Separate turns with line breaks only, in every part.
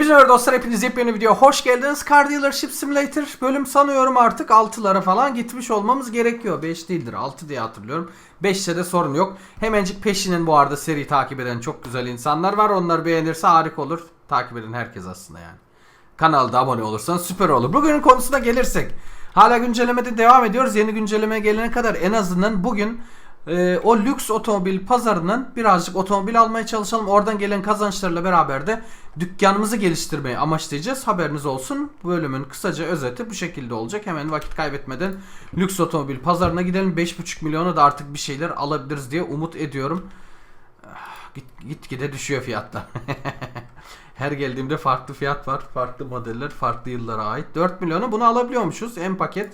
Hepinize merhaba dostlar, hepiniz yepyeni video hoş geldiniz. Car Dealership Simulator bölüm sanıyorum artık 6'lara falan gitmiş olmamız gerekiyor. 5 değildir 6 diye hatırlıyorum. 5'te de sorun yok. Hemencik peşinin bu arada seri takip eden çok güzel insanlar var. Onlar beğenirse harika olur. Takip eden herkes aslında yani. Kanalda abone olursanız süper olur. Bugünün konusuna gelirsek. Hala güncellemede devam ediyoruz. Yeni güncelleme gelene kadar en azından bugün e, o lüks otomobil pazarından birazcık otomobil almaya çalışalım. Oradan gelen kazançlarla beraber de dükkanımızı geliştirmeyi amaçlayacağız. Haberiniz olsun. Bu bölümün kısaca özeti bu şekilde olacak. Hemen vakit kaybetmeden lüks otomobil pazarına gidelim. 5,5 milyona da artık bir şeyler alabiliriz diye umut ediyorum. Ah, Git, git gide düşüyor fiyatlar. Her geldiğimde farklı fiyat var. Farklı modeller, farklı yıllara ait. 4 milyona bunu alabiliyormuşuz. En paket.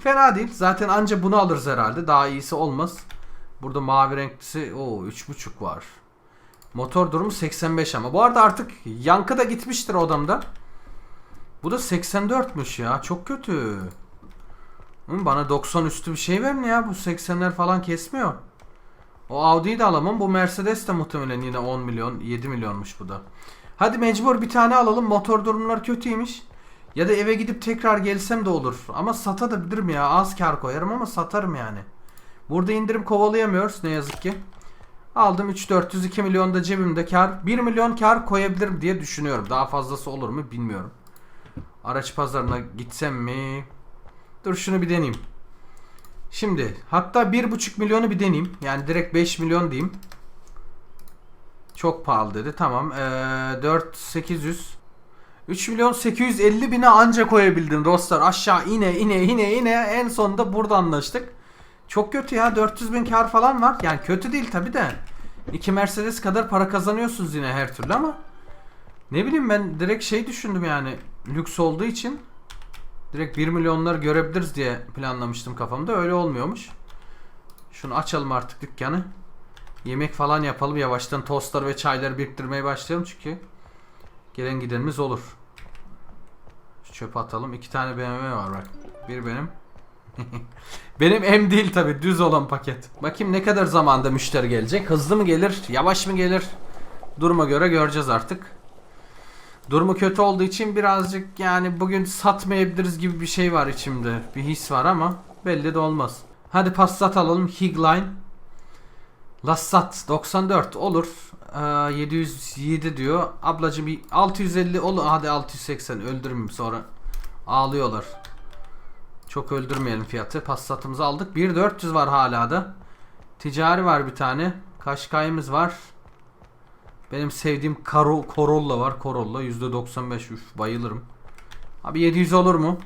Fena değil. Zaten anca bunu alırız herhalde. Daha iyisi olmaz. Burada mavi renklisi o 3.5 var. Motor durumu 85 ama. Bu arada artık yankı da gitmiştir odamda. Bu da 84'müş ya. Çok kötü. Bana 90 üstü bir şey verin ya. Bu 80'ler falan kesmiyor. O Audi'yi de alamam. Bu Mercedes de muhtemelen yine 10 milyon, 7 milyonmuş bu da. Hadi mecbur bir tane alalım. Motor durumlar kötüymüş. Ya da eve gidip tekrar gelsem de olur. Ama satabilirim ya. Az kar koyarım ama satarım yani. Burada indirim kovalayamıyoruz ne yazık ki. Aldım 3 402 milyon da cebimde kar. 1 milyon kar koyabilirim diye düşünüyorum. Daha fazlası olur mu bilmiyorum. Araç pazarına gitsem mi? Dur şunu bir deneyeyim. Şimdi hatta 1,5 milyonu bir deneyeyim. Yani direkt 5 milyon diyeyim. Çok pahalı dedi. Tamam. Ee, 4 800 3 milyon 850 bine anca koyabildim dostlar. Aşağı ine ine ine ine en sonunda burada anlaştık. Çok kötü ya 400 bin kar falan var. Yani kötü değil tabi de. İki Mercedes kadar para kazanıyorsunuz yine her türlü ama. Ne bileyim ben direkt şey düşündüm yani. Lüks olduğu için. Direkt 1 milyonlar görebiliriz diye planlamıştım kafamda. Öyle olmuyormuş. Şunu açalım artık dükkanı. Yemek falan yapalım. Yavaştan tostlar ve çayları biriktirmeye başlayalım çünkü. Gelen gidenimiz olur. Şu çöpe atalım. İki tane BMW var bak. Bir benim. benim M değil tabi düz olan paket. Bakayım ne kadar zamanda müşteri gelecek. Hızlı mı gelir? Yavaş mı gelir? Duruma göre göreceğiz artık. Durumu kötü olduğu için birazcık yani bugün satmayabiliriz gibi bir şey var içimde. Bir his var ama belli de olmaz. Hadi Passat alalım. Higline. Lassat 94 olur. Ee, 707 diyor. Ablacım bir 650 olur. Hadi 680 öldürmeyeyim sonra. Ağlıyorlar. Çok öldürmeyelim fiyatı. Passat'ımızı aldık. 1400 var hala da. Ticari var bir tane. Kaşkay'ımız var. Benim sevdiğim Karo, Corolla var. Corolla %95 üf bayılırım. Abi 700 olur mu?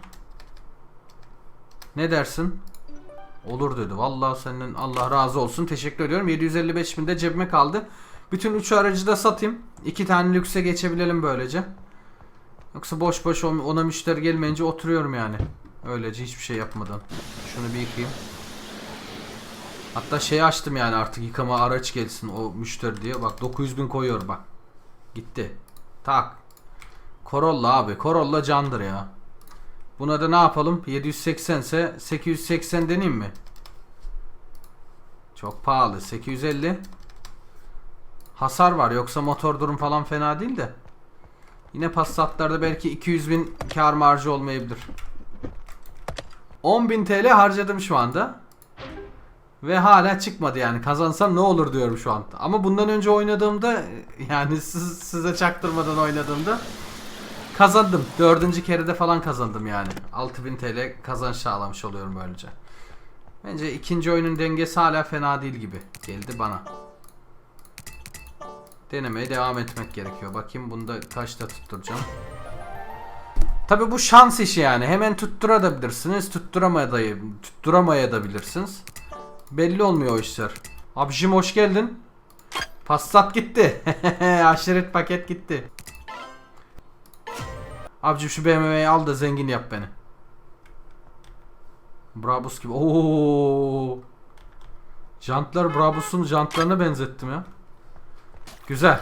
Ne dersin? Olur dedi. Vallahi senden Allah razı olsun. Teşekkür ediyorum. 755 bin de cebime kaldı. Bütün 3 aracı da satayım. 2 tane lükse geçebilelim böylece. Yoksa boş boş ona müşteri gelmeyince oturuyorum yani. Öylece hiçbir şey yapmadan. Şunu bir yıkayayım. Hatta şey açtım yani artık yıkama araç gelsin o müşteri diye. Bak 900 bin koyuyor bak. Gitti. Tak. Corolla abi. Corolla candır ya. Buna da ne yapalım? 780 ise 880 deneyim mi? Çok pahalı. 850. Hasar var. Yoksa motor durum falan fena değil de. Yine Passat'larda belki 200 bin kar marjı olmayabilir. 10.000 TL harcadım şu anda. Ve hala çıkmadı yani. Kazansam ne olur diyorum şu an. Ama bundan önce oynadığımda yani siz, size çaktırmadan oynadığımda kazandım. Dördüncü kerede falan kazandım yani. 6000 TL kazanç sağlamış oluyorum böylece. Bence ikinci oyunun dengesi hala fena değil gibi. Geldi bana. Denemeye devam etmek gerekiyor. Bakayım bunda kaçta tutturacağım. Tabi bu şans işi yani. Hemen tutturabilirsiniz. Tutturamayabilirsiniz. Tutturamayabilirsiniz. Belli olmuyor o işler. Abicim hoş geldin. Passat gitti. Aşiret paket gitti. Abicim şu BMW'yi al da zengin yap beni. Brabus gibi. Oo. Jantlar Brabus'un jantlarına benzettim ya. Güzel.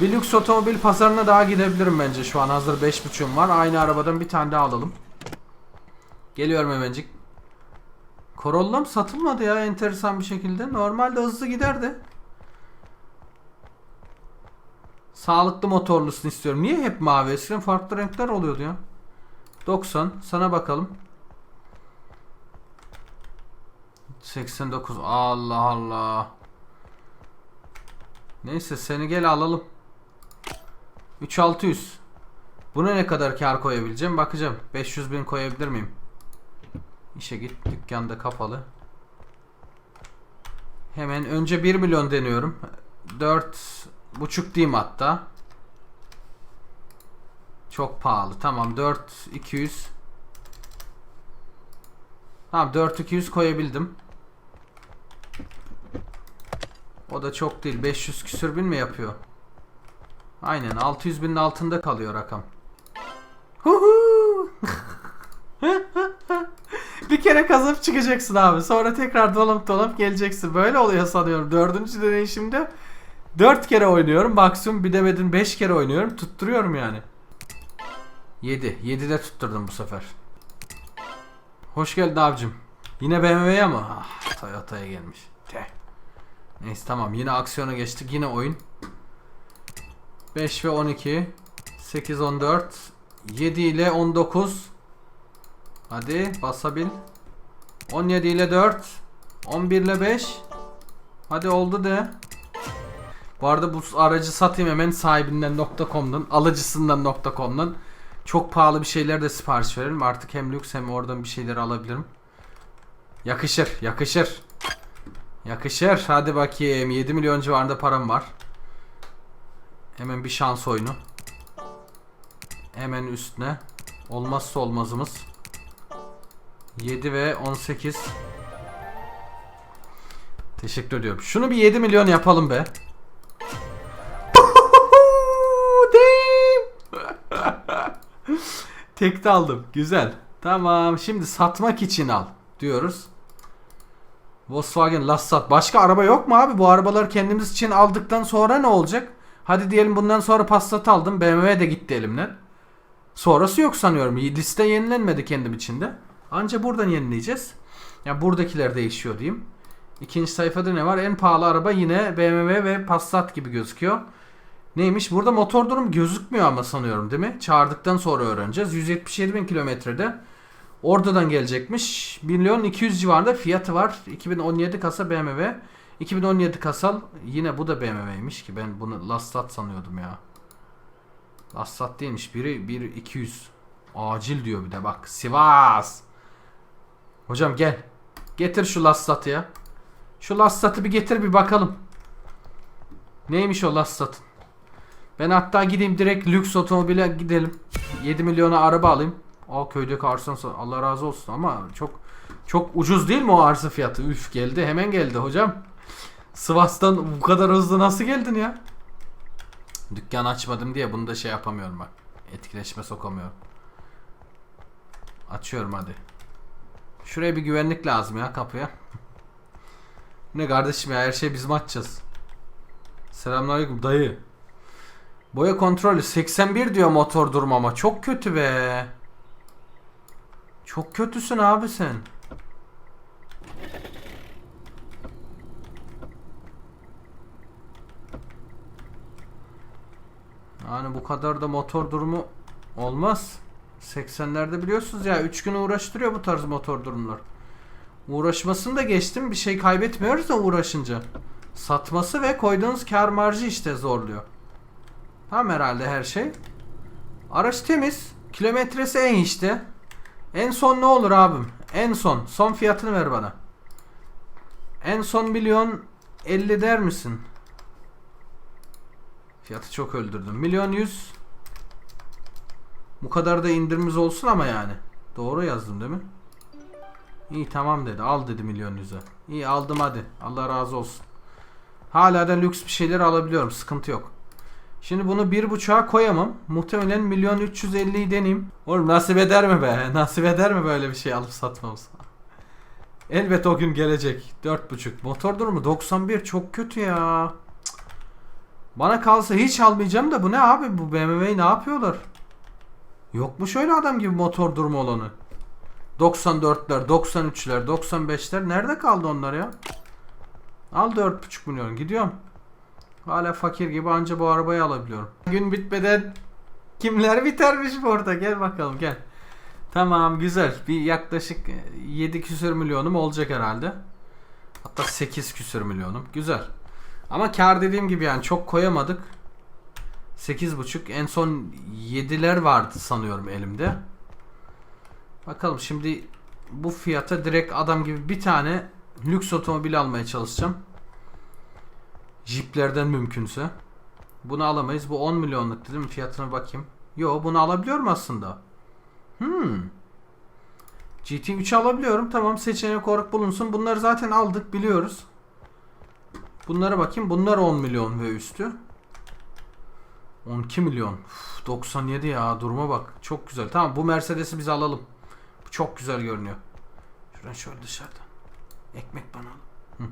Bir lüks otomobil pazarına daha gidebilirim bence şu an. Hazır 5.5'um var. Aynı arabadan bir tane daha alalım. Geliyorum hemencik. Corolla'm satılmadı ya enteresan bir şekilde. Normalde hızlı giderdi. Sağlıklı motorlusunu istiyorum. Niye hep mavi? Eskiden farklı renkler oluyordu ya. 90. Sana bakalım. 89. Allah Allah. Neyse seni gel alalım. 3600. Buna ne kadar kar koyabileceğim bakacağım. 500 bin koyabilir miyim? İşe git dükkanda kapalı. Hemen önce 1 milyon deniyorum. 4 buçuk diyeyim hatta. Çok pahalı. Tamam 4 200. Tamam 4 200 koyabildim. O da çok değil. 500 küsür bin mi yapıyor? Aynen 600 binin altında kalıyor rakam. Huhu! bir kere kazıp çıkacaksın abi. Sonra tekrar dolanıp dolanıp geleceksin. Böyle oluyor sanıyorum. Dördüncü deneyişimde 4 kere oynuyorum. Maksimum bir demedin 5 kere oynuyorum. Tutturuyorum yani. 7. 7'de tutturdum bu sefer. Hoş geldin abicim. Yine BMW'ye mi? Ah, Toyota'ya gelmiş. Neyse tamam yine aksiyona geçtik. Yine oyun. 5 ve 12. 8 14. 7 ile 19. Hadi basabil. 17 ile 4. 11 ile 5. Hadi oldu de. Bu arada bu aracı satayım hemen sahibinden.com'dan, alıcısından .com'dan. Çok pahalı bir şeyler de sipariş verelim. Artık hem lüks hem oradan bir şeyler alabilirim. Yakışır, yakışır. Yakışır. Hadi bakayım. 7 milyon civarında param var. Hemen bir şans oyunu. Hemen üstüne. Olmazsa olmazımız. 7 ve 18. Teşekkür ediyorum. Şunu bir 7 milyon yapalım be. Tekte aldım. Güzel. Tamam. Şimdi satmak için al diyoruz. Volkswagen Passat. Başka araba yok mu abi? Bu arabaları kendimiz için aldıktan sonra ne olacak? Hadi diyelim bundan sonra Passat aldım. BMW de gitti elimden. Sonrası yok sanıyorum. Liste yenilenmedi kendim içinde. Anca buradan yenileyeceğiz. Ya buradakiler değişiyor diyeyim. İkinci sayfada ne var? En pahalı araba yine BMW ve Passat gibi gözüküyor. Neymiş? Burada motor durum gözükmüyor ama sanıyorum değil mi? Çağırdıktan sonra öğreneceğiz. 177 bin kilometrede. Oradan gelecekmiş. 1 milyon 200 civarında fiyatı var. 2017 kasa BMW. 2017 kasal yine bu da BMW'ymiş ki ben bunu Lassat sanıyordum ya. Lassat değilmiş. Biri 1 200. Acil diyor bir de bak. Sivas. Hocam gel. Getir şu Lassat'ı ya. Şu Lassat'ı bir getir bir bakalım. Neymiş o Lassat'ın? Ben hatta gideyim direkt lüks otomobile gidelim. 7 milyona araba alayım. Aa köydeki arsan Allah razı olsun ama çok çok ucuz değil mi o arsa fiyatı? Üf geldi hemen geldi hocam. Sivas'tan bu kadar hızlı nasıl geldin ya? Dükkan açmadım diye bunu da şey yapamıyorum bak. Etkileşime sokamıyorum. Açıyorum hadi. Şuraya bir güvenlik lazım ya kapıya. ne kardeşim ya her şey bizim açacağız. Selamünaleyküm dayı. Boya kontrolü 81 diyor motor durmama. Çok kötü be. Çok kötüsün abi sen. Yani bu kadar da motor durumu olmaz. 80'lerde biliyorsunuz ya 3 gün uğraştırıyor bu tarz motor durumlar. Uğraşmasını da geçtim bir şey kaybetmiyoruz da uğraşınca. Satması ve koyduğunuz kar marjı işte zorluyor. Tamam herhalde her şey. Araç temiz. Kilometresi en işte. En son ne olur abim? En son. Son fiyatını ver bana. En son milyon 50 der misin? Fiyatı çok öldürdüm. Milyon 100. Bu kadar da indirimiz olsun ama yani. Doğru yazdım değil mi? İyi tamam dedi. Al dedi milyon yüze. İyi aldım hadi. Allah razı olsun. Hala da lüks bir şeyler alabiliyorum. Sıkıntı yok. Şimdi bunu bir buçuğa koyamam. Muhtemelen milyon 350'yi deneyeyim. Oğlum nasip eder mi be? Nasip eder mi böyle bir şey alıp satmamız? Elbet o gün gelecek. Dört buçuk. Motor durumu 91 çok kötü ya. Bana kalsa hiç almayacağım da bu ne abi? Bu BMW'yi ne yapıyorlar? Yok mu şöyle adam gibi motor durumu olanı? 94'ler, 93'ler, 95'ler nerede kaldı onlar ya? Al 4,5 milyon gidiyorum. Hala fakir gibi anca bu arabayı alabiliyorum. Gün bitmeden kimler bitermiş burada gel bakalım gel. Tamam güzel. Bir yaklaşık 7 küsür milyonum olacak herhalde. Hatta 8 küsür milyonum. Güzel. Ama kar dediğim gibi yani çok koyamadık. 8.5 en son 7'ler vardı sanıyorum elimde. Bakalım şimdi bu fiyata direkt adam gibi bir tane lüks otomobil almaya çalışacağım. Jeeplerden mümkünse. Bunu alamayız. Bu 10 milyonluk değil mi? Fiyatına bakayım. Yo bunu alabiliyorum aslında. Hmm. GT3 alabiliyorum. Tamam seçenek olarak bulunsun. Bunları zaten aldık biliyoruz. Bunlara bakayım. Bunlar 10 milyon ve üstü. 12 milyon. Uf, 97 ya duruma bak. Çok güzel. Tamam bu Mercedes'i biz alalım. Bu çok güzel görünüyor. Şuradan şöyle dışarıdan. Ekmek bana al.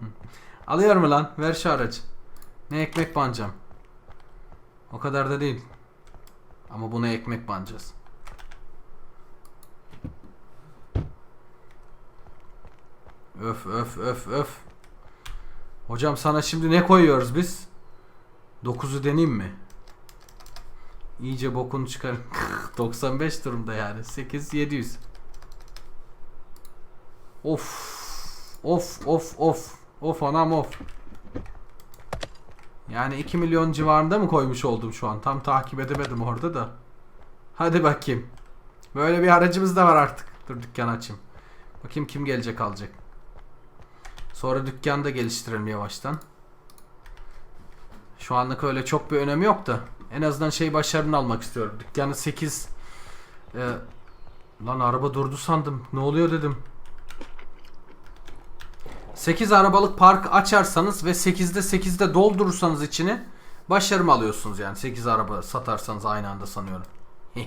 Alıyor mu lan? Ver şu aracı. Ne ekmek banacağım. O kadar da değil. Ama buna ekmek banacağız. Öf öf öf öf. Hocam sana şimdi ne koyuyoruz biz? 9'u deneyeyim mi? İyice bokunu çıkarın. 95 durumda yani. 8 700. Of. Of of of. Of anam of. Yani 2 milyon civarında mı koymuş oldum şu an? Tam takip edemedim orada da. Hadi bakayım. Böyle bir aracımız da var artık. Dur dükkan açayım. Bakayım kim gelecek alacak. Sonra dükkanı da geliştirelim yavaştan. Şu anlık öyle çok bir önemi yok da. En azından şey başarını almak istiyorum. Dükkanı 8 e, Lan araba durdu sandım. Ne oluyor dedim. 8 arabalık park açarsanız ve 8'de 8'de doldurursanız içini başarım alıyorsunuz yani. 8 araba satarsanız aynı anda sanıyorum.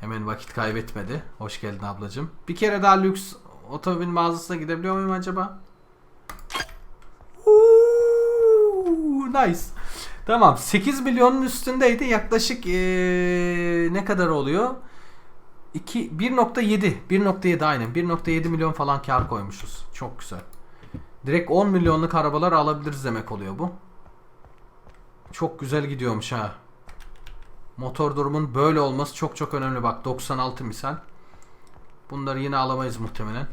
Hemen vakit kaybetmedi. Hoş geldin ablacığım. Bir kere daha lüks otomobil mağazasına gidebiliyor muyum acaba? Uuu, nice. Tamam 8 milyonun üstündeydi. Yaklaşık ee, ne kadar oluyor? 2 1.7 1.7 aynen 1.7 milyon falan kar koymuşuz. Çok güzel. Direkt 10 milyonluk arabalar alabiliriz demek oluyor bu. Çok güzel gidiyormuş ha. Motor durumun böyle olması çok çok önemli. Bak 96 misal. Bunları yine alamayız muhtemelen.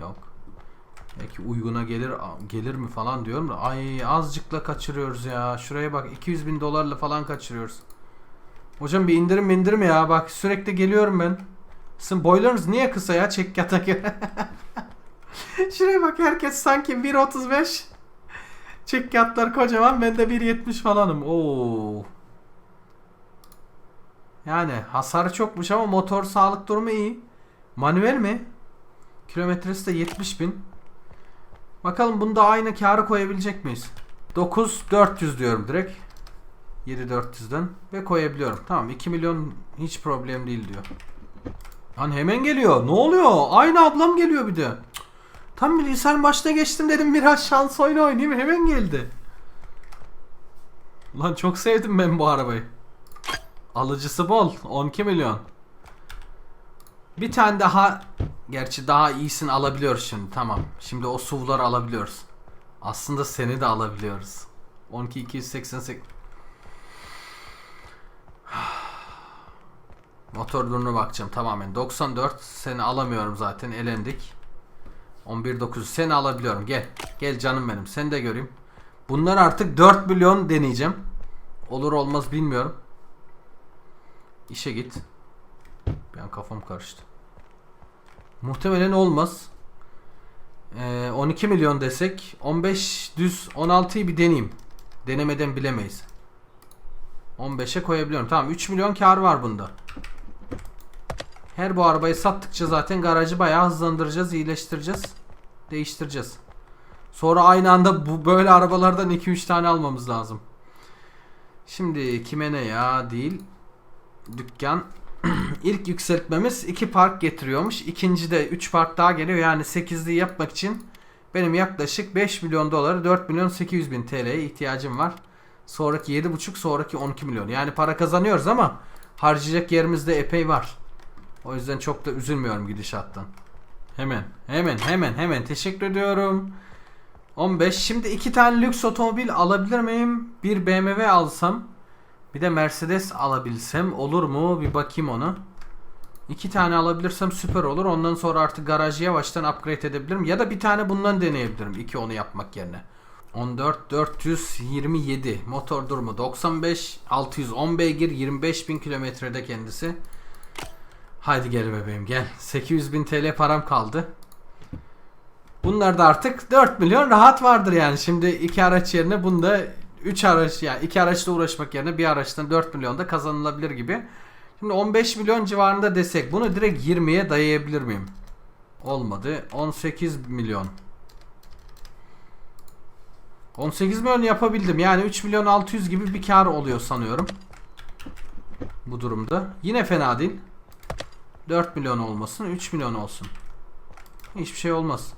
Yok. Belki uyguna gelir gelir mi falan diyorum da ay azıcıkla kaçırıyoruz ya. Şuraya bak 200 bin dolarla falan kaçırıyoruz. Hocam bir indirim indirim ya bak sürekli geliyorum ben. Sizin boylarınız niye kısa ya çek yatak Şuraya bak herkes sanki 1.35 Çek yatlar kocaman ben de 1.70 falanım. Oo. Yani hasarı çokmuş ama motor sağlık durumu iyi. Manuel mi? Kilometresi de 70 bin. Bakalım bunda aynı karı koyabilecek miyiz? 9400 diyorum direkt. 7400'den ve koyabiliyorum. Tamam 2 milyon hiç problem değil diyor. Lan hemen geliyor. Ne oluyor? Aynı ablam geliyor bir de. Tam bilgisayarın başına geçtim dedim biraz şans oyunu oynayayım hemen geldi. Lan çok sevdim ben bu arabayı. Alıcısı bol. 12 milyon. Bir tane daha gerçi daha iyisini alabiliyoruz şimdi. Tamam. Şimdi o SUV'ları alabiliyoruz. Aslında seni de alabiliyoruz. 12 288 Motor durumuna bakacağım tamamen. 94 seni alamıyorum zaten elendik. 11900 seni alabiliyorum. Gel. Gel canım benim. Seni de göreyim. Bunlar artık 4 milyon deneyeceğim. Olur olmaz bilmiyorum. İşe git. Ben kafam karıştı. Muhtemelen olmaz. Ee, 12 milyon desek 15 düz 16'yı bir deneyeyim. Denemeden bilemeyiz. 15'e koyabiliyorum. Tamam 3 milyon kar var bunda. Her bu arabayı sattıkça zaten garajı bayağı hızlandıracağız, iyileştireceğiz, değiştireceğiz. Sonra aynı anda bu böyle arabalardan 2-3 tane almamız lazım. Şimdi kime ne ya değil. Dükkan ilk yükseltmemiz 2 park getiriyormuş. İkinci de 3 park daha geliyor. Yani 8'liği yapmak için benim yaklaşık 5 milyon doları 4 milyon 800 bin TL'ye ihtiyacım var. Sonraki 7,5 sonraki 12 milyon. Yani para kazanıyoruz ama harcayacak yerimiz de epey var. O yüzden çok da üzülmüyorum gidişattan. Hemen, hemen, hemen, hemen. Teşekkür ediyorum. 15. Şimdi iki tane lüks otomobil alabilir miyim? Bir BMW alsam. Bir de Mercedes alabilsem olur mu? Bir bakayım onu. İki tane alabilirsem süper olur. Ondan sonra artık garajı yavaştan upgrade edebilirim. Ya da bir tane bundan deneyebilirim. İki onu yapmak yerine. 14 427 motor durumu 95 610 beygir 25 bin kilometrede kendisi. Haydi gel bebeğim gel. 800 bin TL param kaldı. Bunlar da artık 4 milyon rahat vardır yani. Şimdi iki araç yerine bunda 3 araç yani iki araçla uğraşmak yerine bir araçtan 4 milyon da kazanılabilir gibi. Şimdi 15 milyon civarında desek bunu direkt 20'ye dayayabilir miyim? Olmadı. 18 milyon. 18 milyon yapabildim. Yani 3 milyon 600 gibi bir kar oluyor sanıyorum. Bu durumda. Yine fena değil. 4 milyon olmasın 3 milyon olsun. Hiçbir şey olmaz.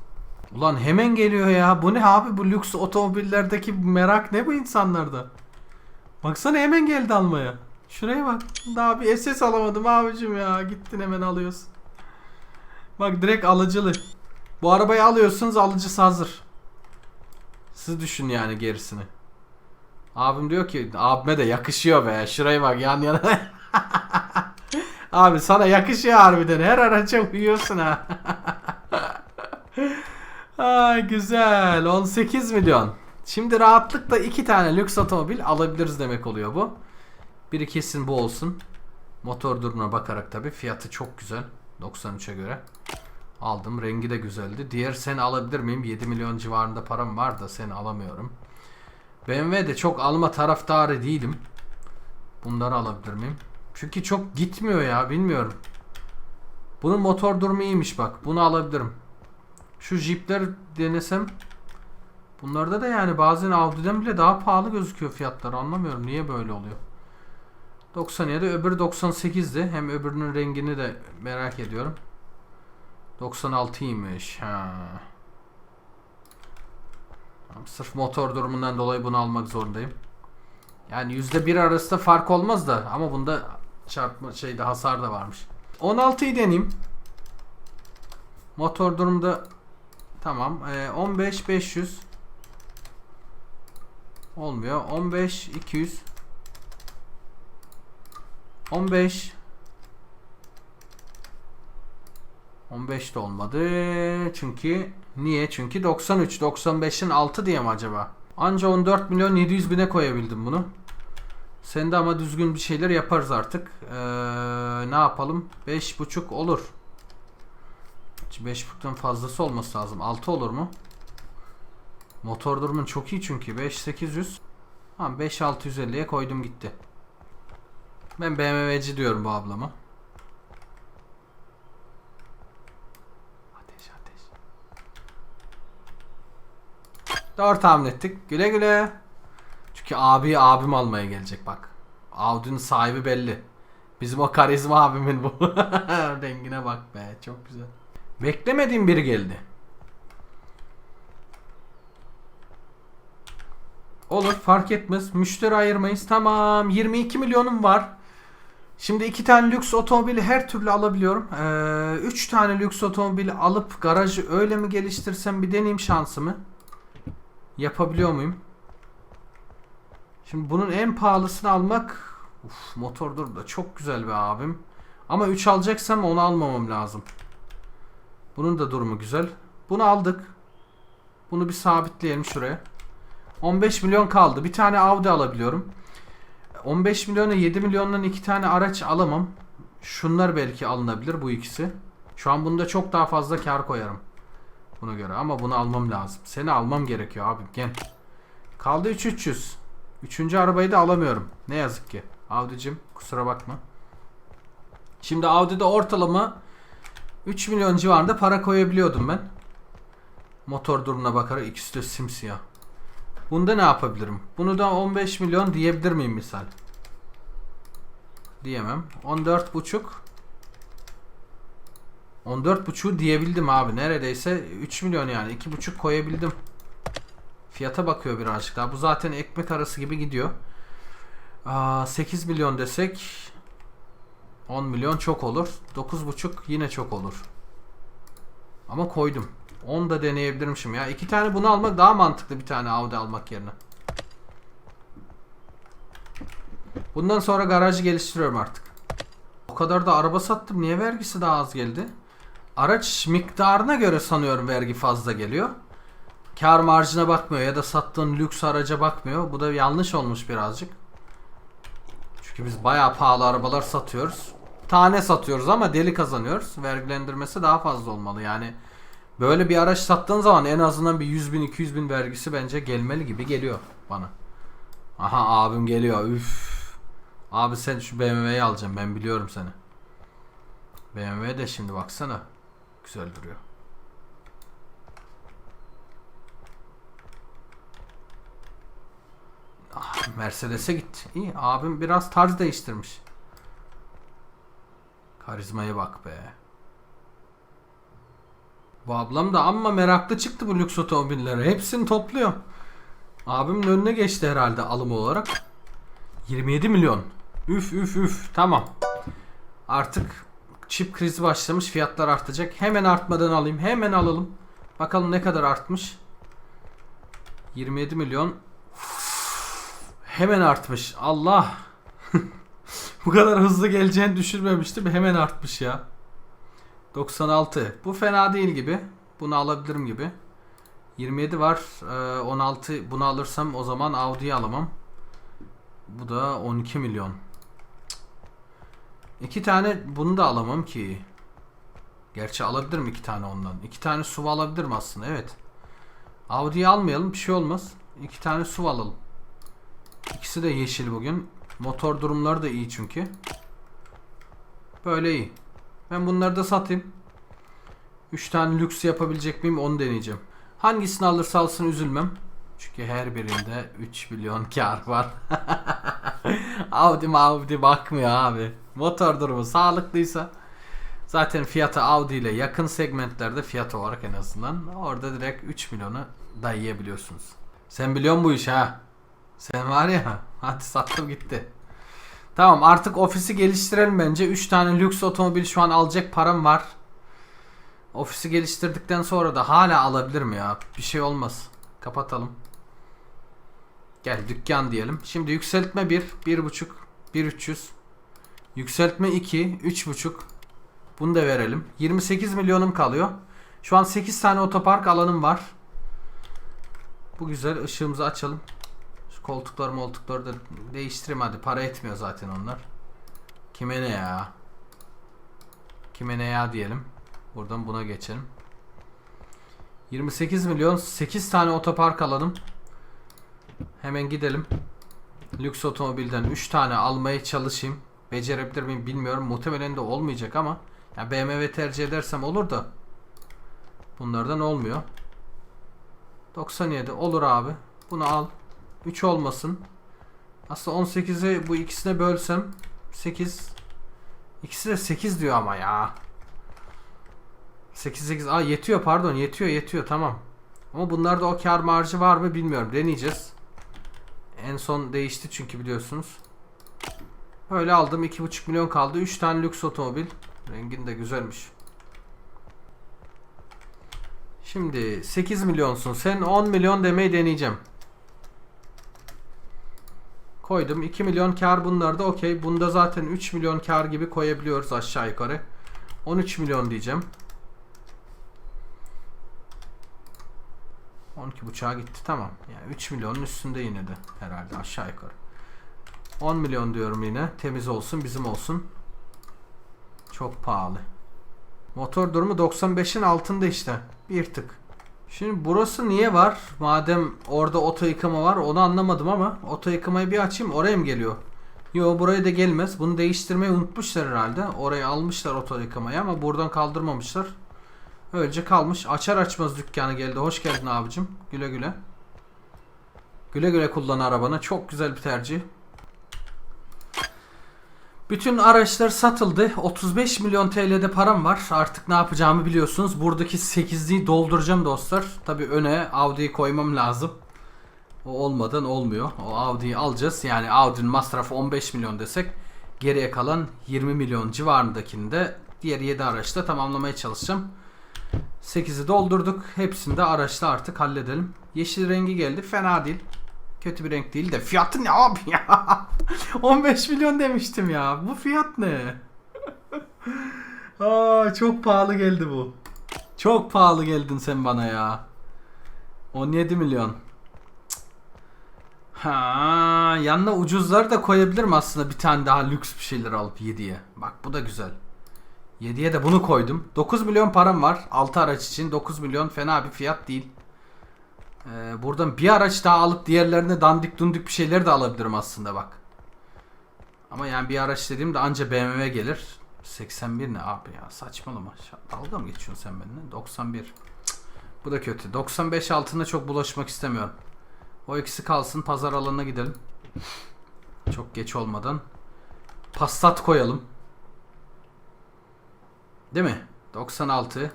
Ulan hemen geliyor ya. Bu ne abi bu lüks otomobillerdeki merak ne bu insanlarda? Baksana hemen geldi almaya. Şuraya bak. Daha bir SS alamadım abicim ya. Gittin hemen alıyorsun. Bak direkt alıcılı. Bu arabayı alıyorsunuz alıcısı hazır. Siz düşün yani gerisini. Abim diyor ki abime de yakışıyor be. Şuraya bak yan yana. Abi sana yakışıyor harbiden. Her araca uyuyorsun ha. Ay güzel. 18 milyon. Şimdi rahatlıkla iki tane lüks otomobil alabiliriz demek oluyor bu. Biri kesin bu olsun. Motor durumuna bakarak tabi. Fiyatı çok güzel. 93'e göre. Aldım. Rengi de güzeldi. Diğer seni alabilir miyim? 7 milyon civarında param var da seni alamıyorum. BMW de çok alma taraftarı değilim. Bunları alabilir miyim? Çünkü çok gitmiyor ya bilmiyorum. Bunun motor durumu iyiymiş bak. Bunu alabilirim. Şu Jeep'ler denesem Bunlarda da yani bazen Audi'den bile daha pahalı gözüküyor fiyatları. Anlamıyorum niye böyle oluyor. 97 öbürü 98'di. Hem öbürünün rengini de merak ediyorum. 96'ymış. Ha. Tamam, Sırf motor durumundan dolayı bunu almak zorundayım. Yani %1 arasında fark olmaz da ama bunda çarpma şeyde hasar da varmış. 16'yı deneyeyim. Motor durumda tamam. Ee, 15 500 olmuyor. 15 200 15 15 de olmadı. Çünkü niye? Çünkü 93 95'in 6 diye mi acaba? Anca 14 milyon 700 bine koyabildim bunu. Sen de ama düzgün bir şeyler yaparız artık. Ee, ne yapalım? 5.5 olur. 5.5'tan fazlası olması lazım. 6 olur mu? Motor durumun çok iyi çünkü. 5800. Tamam 5650'ye koydum gitti. Ben BMW'ci diyorum bu ablama. Doğru tahmin ettik. Güle güle. Çünkü abi abim almaya gelecek bak. Audi'nin sahibi belli. Bizim o karizma abimin bu. Rengine bak be çok güzel. Beklemediğim biri geldi. Olur fark etmez. Müşteri ayırmayız. Tamam 22 milyonum var. Şimdi iki tane lüks otomobili her türlü alabiliyorum. Ee, üç tane lüks otomobili alıp garajı öyle mi geliştirsem bir deneyeyim şansımı. Yapabiliyor muyum? Şimdi bunun en pahalısını almak Uf, motordur da çok güzel be abim. Ama 3 alacaksam onu almamam lazım. Bunun da durumu güzel. Bunu aldık. Bunu bir sabitleyelim şuraya. 15 milyon kaldı. Bir tane Audi alabiliyorum. 15 milyona 7 milyondan iki tane araç alamam. Şunlar belki alınabilir bu ikisi. Şu an bunda çok daha fazla kar koyarım. Buna göre ama bunu almam lazım. Seni almam gerekiyor abim gel. Kaldı 3300. Üçüncü arabayı da alamıyorum. Ne yazık ki. Audi'cim kusura bakma. Şimdi Audi'de ortalama 3 milyon civarında para koyabiliyordum ben. Motor durumuna bakarak ikisi de simsiyah. Bunda ne yapabilirim? Bunu da 15 milyon diyebilir miyim misal? Diyemem. 14 buçuk. 14 buçuğu diyebildim abi. Neredeyse 3 milyon yani. 2 buçuk koyabildim. Fiyata bakıyor birazcık daha. Bu zaten ekmek arası gibi gidiyor. Aa, 8 milyon desek 10 milyon çok olur. 9 buçuk yine çok olur. Ama koydum. 10 da deneyebilirmişim ya. İki tane bunu almak daha mantıklı bir tane Audi almak yerine. Bundan sonra garajı geliştiriyorum artık. O kadar da araba sattım. Niye vergisi daha az geldi? Araç miktarına göre sanıyorum vergi fazla geliyor. Kar marjına bakmıyor ya da sattığın lüks araca bakmıyor. Bu da yanlış olmuş birazcık. Çünkü biz bayağı pahalı arabalar satıyoruz. Tane satıyoruz ama deli kazanıyoruz. Vergilendirmesi daha fazla olmalı. Yani böyle bir araç sattığın zaman en azından bir 100 bin 200 bin vergisi bence gelmeli gibi geliyor bana. Aha abim geliyor. Üf. Abi sen şu BMW'yi alacaksın. Ben biliyorum seni. BMW de şimdi baksana. Güzel duruyor. Ah, Mercedes'e gitti. İyi abim biraz tarz değiştirmiş. Karizmaya bak be. Bu ablam da amma meraklı çıktı bu lüks otomobillere. Hepsini topluyor. Abimin önüne geçti herhalde alım olarak. 27 milyon. Üf üf üf. Tamam. Artık çip krizi başlamış. Fiyatlar artacak. Hemen artmadan alayım. Hemen alalım. Bakalım ne kadar artmış. 27 milyon. Hemen artmış. Allah. Bu kadar hızlı geleceğini düşünmemiştim. Hemen artmış ya. 96. Bu fena değil gibi. Bunu alabilirim gibi. 27 var. Ee, 16 bunu alırsam o zaman Audi'yi alamam. Bu da 12 milyon. İki tane bunu da alamam ki. Gerçi alabilirim iki tane ondan. İki tane SUV alabilirim aslında evet. Audi'yi almayalım bir şey olmaz. İki tane SUV alalım. İkisi de yeşil bugün. Motor durumları da iyi çünkü. Böyle iyi. Ben bunları da satayım. 3 tane lüks yapabilecek miyim onu deneyeceğim. Hangisini alırsa alsın üzülmem. Çünkü her birinde 3 milyon kar var. Audi Audi bakmıyor abi. Motor durumu sağlıklıysa zaten fiyatı Audi ile yakın segmentlerde fiyat olarak en azından orada direkt 3 milyonu dayayabiliyorsunuz. Sen biliyorsun bu işi ha. Sen var ya hadi sattım gitti. Tamam artık ofisi geliştirelim bence. 3 tane lüks otomobil şu an alacak param var. Ofisi geliştirdikten sonra da hala alabilirim ya. Bir şey olmaz. Kapatalım. Gel dükkan diyelim. Şimdi yükseltme 1, 1.5, 1.300. Yükseltme 2, 3.5. Bunu da verelim. 28 milyonum kalıyor. Şu an 8 tane otopark alanım var. Bu güzel. Işığımızı açalım. Şu koltukları moltukları da değiştireyim hadi. Para etmiyor zaten onlar. Kime ne ya? Kime ne ya diyelim. Buradan buna geçelim. 28 milyon 8 tane otopark alalım. Hemen gidelim. Lüks otomobilden 3 tane almaya çalışayım. Becerebilir miyim bilmiyorum. Muhtemelen de olmayacak ama ya BMW tercih edersem olur da bunlardan olmuyor. 97 olur abi. Bunu al. 3 olmasın. Aslında 18'i bu ikisine bölsem 8 İkisi de 8 diyor ama ya. 8 8 Aa yetiyor pardon yetiyor yetiyor tamam. Ama bunlarda o kar marjı var mı bilmiyorum deneyeceğiz. En son değişti çünkü biliyorsunuz. Öyle aldım 2,5 milyon kaldı. 3 tane lüks otomobil. Rengin de güzelmiş. Şimdi 8 milyonsun. Sen 10 milyon demeyi deneyeceğim. Koydum. 2 milyon kar bunlarda okey. Bunda zaten 3 milyon kar gibi koyabiliyoruz aşağı yukarı. 13 milyon diyeceğim. 12 buçuğa gitti tamam. Yani 3 milyonun üstünde yine de herhalde aşağı yukarı. 10 milyon diyorum yine. Temiz olsun bizim olsun. Çok pahalı. Motor durumu 95'in altında işte. Bir tık. Şimdi burası niye var? Madem orada oto yıkama var onu anlamadım ama oto yıkamayı bir açayım oraya mı geliyor? Yo buraya da gelmez. Bunu değiştirmeyi unutmuşlar herhalde. Orayı almışlar oto yıkamayı ama buradan kaldırmamışlar. Öylece kalmış. Açar açmaz dükkanı geldi. Hoş geldin abicim. Güle güle. Güle güle kullan arabanı. Çok güzel bir tercih. Bütün araçlar satıldı. 35 milyon TL'de param var. Artık ne yapacağımı biliyorsunuz. Buradaki 8'liği dolduracağım dostlar. Tabi öne Audi'yi koymam lazım. O olmadan olmuyor. O Audi'yi alacağız. Yani Audi'nin masrafı 15 milyon desek geriye kalan 20 milyon civarındakini de diğer 7 araçta tamamlamaya çalışacağım. 8'i doldurduk. Hepsini de araçla artık halledelim. Yeşil rengi geldi. Fena değil. Kötü bir renk değil de fiyatı ne abi ya? 15 milyon demiştim ya. Bu fiyat ne? Aa, çok pahalı geldi bu. Çok pahalı geldin sen bana ya. 17 milyon. Ha, yanına ucuzları da koyabilirim aslında bir tane daha lüks bir şeyler alıp 7'ye. Bak bu da güzel. 7'ye de bunu koydum. 9 milyon param var 6 araç için. 9 milyon fena bir fiyat değil. Ee, buradan bir araç daha alıp diğerlerine dandik dundik bir şeyler de alabilirim aslında bak. Ama yani bir araç dediğimde anca BMW gelir. 81 ne abi ya saçmalama. Dalga mı geçiyorsun sen benimle? 91. Cık, bu da kötü. 95 altına çok bulaşmak istemiyorum. O ikisi kalsın pazar alanına gidelim. Çok geç olmadan. Passat koyalım. Değil mi? 96.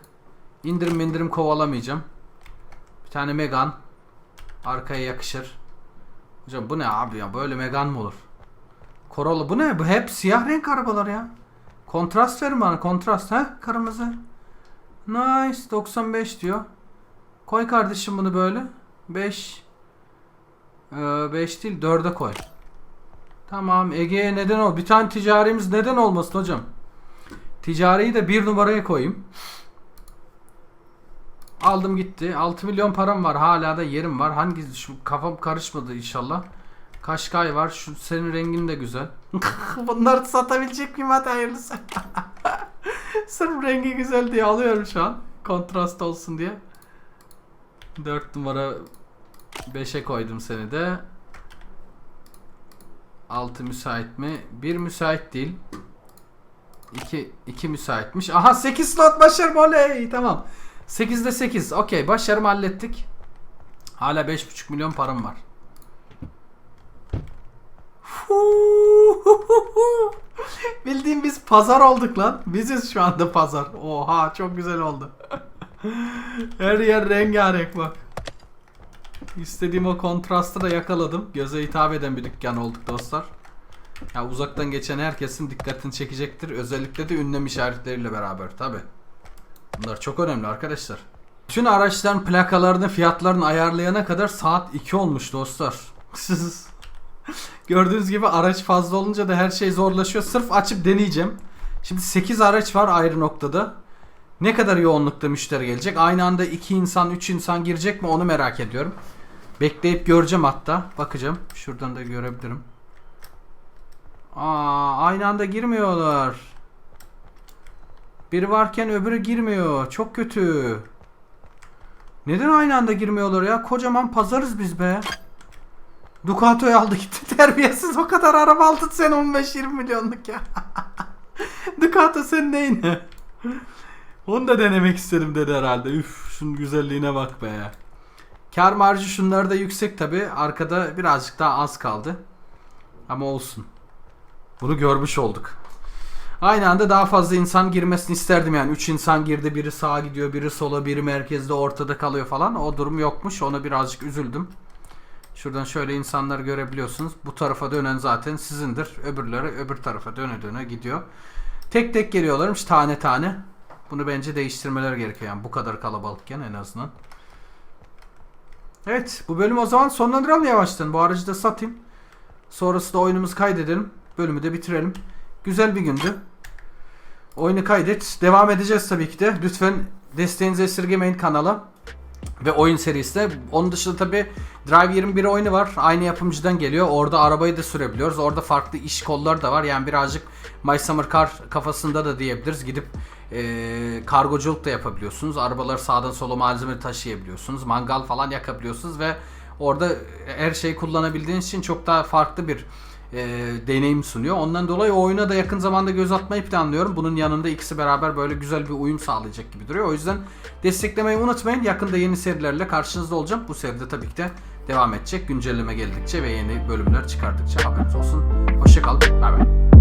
İndirim indirim kovalamayacağım. Tane Megan. Arkaya yakışır. Hocam bu ne abi ya? Böyle Megan mı olur? Corolla bu ne? Bu hep siyah renk arabalar ya. Kontrast verin bana kontrast ha kırmızı. Nice 95 diyor. Koy kardeşim bunu böyle. 5 5 değil 4'e koy. Tamam Ege'ye neden ol? Bir tane ticarimiz neden olmasın hocam? Ticariyi de bir numaraya koyayım. Aldım gitti. 6 milyon param var. Hala da yerim var. Hangi şu kafam karışmadı inşallah. Kaşkay var. Şu senin rengin de güzel. Bunları satabilecek miyim hadi hayırlısı. Sırf rengi güzel diye alıyorum şu an. Kontrast olsun diye. 4 numara 5'e koydum seni de. 6 müsait mi? 1 müsait değil. 2 2 müsaitmiş. Aha 8 slot başarım oley. Tamam. 8'de 8. Okey başarım hallettik. Hala 5,5 milyon param var. Bildiğim biz pazar olduk lan. Biziz şu anda pazar. Oha çok güzel oldu. Her yer rengarenk bak. İstediğim o kontrastı da yakaladım. Göze hitap eden bir dükkan olduk dostlar. Ya uzaktan geçen herkesin dikkatini çekecektir. Özellikle de ünlem işaretleriyle beraber tabi. Bunlar çok önemli arkadaşlar. Bütün araçların plakalarını fiyatlarını ayarlayana kadar saat 2 olmuş dostlar. Gördüğünüz gibi araç fazla olunca da her şey zorlaşıyor. Sırf açıp deneyeceğim. Şimdi 8 araç var ayrı noktada. Ne kadar yoğunlukta müşteri gelecek? Aynı anda 2 insan 3 insan girecek mi onu merak ediyorum. Bekleyip göreceğim hatta. Bakacağım. Şuradan da görebilirim. Aa, aynı anda girmiyorlar. Biri varken öbürü girmiyor. Çok kötü. Neden aynı anda girmiyorlar ya? Kocaman pazarız biz be. Ducato'yu aldı gitti terbiyesiz o kadar araba aldın sen 15-20 milyonluk ya. Ducato sen neyin? Onu da denemek istedim dedi herhalde. Üf şunun güzelliğine bak be. Kar marjı şunlarda da yüksek tabi. Arkada birazcık daha az kaldı. Ama olsun. Bunu görmüş olduk. Aynı anda daha fazla insan girmesini isterdim yani. 3 insan girdi biri sağa gidiyor biri sola biri merkezde ortada kalıyor falan. O durum yokmuş ona birazcık üzüldüm. Şuradan şöyle insanları görebiliyorsunuz. Bu tarafa dönen zaten sizindir. Öbürleri öbür tarafa döne döne gidiyor. Tek tek geliyorlarmış tane tane. Bunu bence değiştirmeler gerekiyor yani bu kadar kalabalıkken en azından. Evet bu bölüm o zaman sonlandıralım yavaştan. Bu aracı da satayım. Sonrasında oyunumuzu kaydedelim. Bölümü de bitirelim. Güzel bir gündü. Oyunu kaydet. Devam edeceğiz tabii ki de. Lütfen desteğinizi esirgemeyin kanala. Ve oyun serisine. Onun dışında tabii Drive 21 oyunu var. Aynı yapımcıdan geliyor. Orada arabayı da sürebiliyoruz. Orada farklı iş kolları da var. Yani birazcık My Summer Car kafasında da diyebiliriz. Gidip e, kargoculuk da yapabiliyorsunuz. Arabaları sağdan sola malzeme taşıyabiliyorsunuz. Mangal falan yakabiliyorsunuz ve orada her şeyi kullanabildiğiniz için çok daha farklı bir e, deneyim sunuyor. Ondan dolayı o oyuna da yakın zamanda göz atmayı planlıyorum. Bunun yanında ikisi beraber böyle güzel bir uyum sağlayacak gibi duruyor. O yüzden desteklemeyi unutmayın. Yakında yeni serilerle karşınızda olacağım. Bu seride tabii ki de devam edecek. Güncelleme geldikçe ve yeni bölümler çıkardıkça haberiniz olsun. Hoşçakalın. Bay bay.